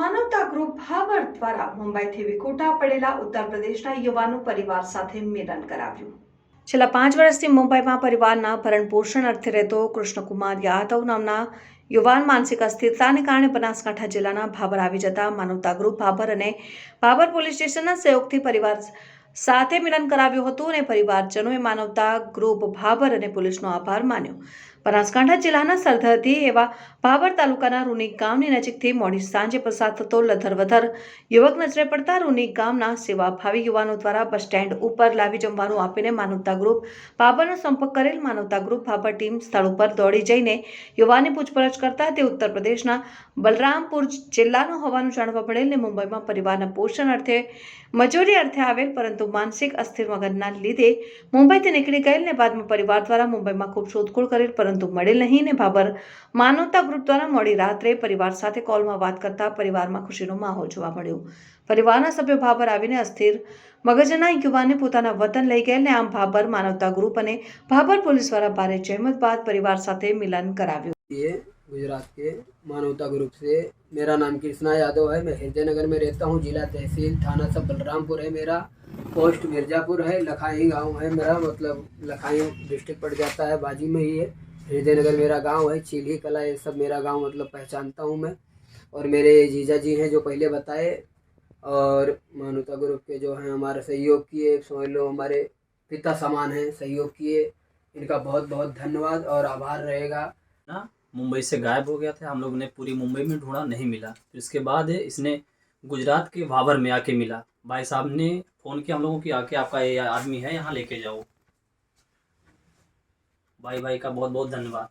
માનવતા group power દ્વારા મુંબઈથી વિખોટા પડેલા ઉત્તર પ્રદેશના યુવાનો પરિવાર સાથે મિલન કરાવ્યું. છેલ્લા પાંચ વર્ષથી મુંબઈમાં પરિવારના ભરણ પોષણ અર્થે રહેતો કૃષ્ણકુમાર યાદવ નામના યુવાન માનસિક અસ્થિરતાને કારણે બનાસકાંઠા જિલ્લાના ભાભર આવી જતા માનવતા ગ્રુપ ભાભર અને ભાભર પોલીસ સ્ટેશનના સહયોગથી પરિવાર સાથે મિલન કરાવ્યું હતું અને પરિવારજનોએ માનવતા ગ્રુપ ભાભર અને પોલીસનો આભાર માન્યો. બનાસકાંઠા જિલ્લાના સરહદી એવા ભાભર તાલુકાના રૂની ગામની નજીકથી મોડી સાંજે પસાર થતો લથરવથર યુવક નજરે પડતા રૂની ગામના સેવાભાવી યુવાનો દ્વારા બસ સ્ટેન્ડ ઉપર લાવી જમવાનું આપીને માનવતા ગ્રુપ ભાભરનો સંપર્ક કરેલ માનવતા ગ્રુપ ભાભર ટીમ સ્થળ ઉપર દોડી જઈને યુવાનની પૂછપરછ કરતા તે ઉત્તર પ્રદેશના બલરામપુર જિલ્લાનો હોવાનું જાણવા મળેલ ને મુંબઈમાં પરિવારના પોષણ અર્થે મજૂરી અર્થે આવેલ પરંતુ માનસિક અસ્થિર મગજના લીધે મુંબઈથી નીકળી ગયેલ ને બાદમાં પરિવાર દ્વારા મુંબઈમાં ખૂબ શોધખોળ કરેલ પરંતુ મળેલ નહીં ને ભાભર માનવતા ગ્રુપ દ્વારા મોડી રાત્રે પરિવાર સાથે કોલમાં વાત કરતા પરિવારમાં ખુશીનો માહોલ જોવા મળ્યો પરિવારના સભ્યો ભાભર આવીને અસ્થિર મગજના યુવાનને પોતાના વતન લઈ ગયેલ ને આમ ભાભર માનવતા ગ્રુપ અને ભાભર પોલીસ દ્વારા ભારે જહેમત બાદ પરિવાર સાથે મિલન કરાવ્યું ये गुजरात के मानवता ग्रुप से मेरा नाम कृष्णा यादव है मैं हृदय नगर में रहता हूँ जिला तहसील थाना सब बलरामपुर है मेरा पोस्ट मिर्जापुर है लखाई गांव है मेरा मतलब लखाई डिस्ट्रिक्ट पड़ जाता है बाजी में ही है हृदय नगर मेरा गाँव है चीली कला, ये सब मेरा गाँव मतलब पहचानता हूँ मैं। और मेरे जीजा जी हैं जो पहले बताए, और मानवता ग्रुप के जो हैं हमारे सहयोग किए, समझ लो हमारे पिता समान हैं, सहयोग किए। इनका बहुत बहुत धन्यवाद और आभार रहेगा। ना, मुंबई से गायब हो गया था, हम लोग ने पूरी मुंबई में ढूंढा, नहीं मिला। फिर इसके बाद इसने गुजरात के भाभर में आके मिला। भाई साहब ने फ़ोन किया हम लोगों की आके आपका ये आदमी है, यहाँ लेके जाओ। भाई भाई का बहुत बहुत धन्यवाद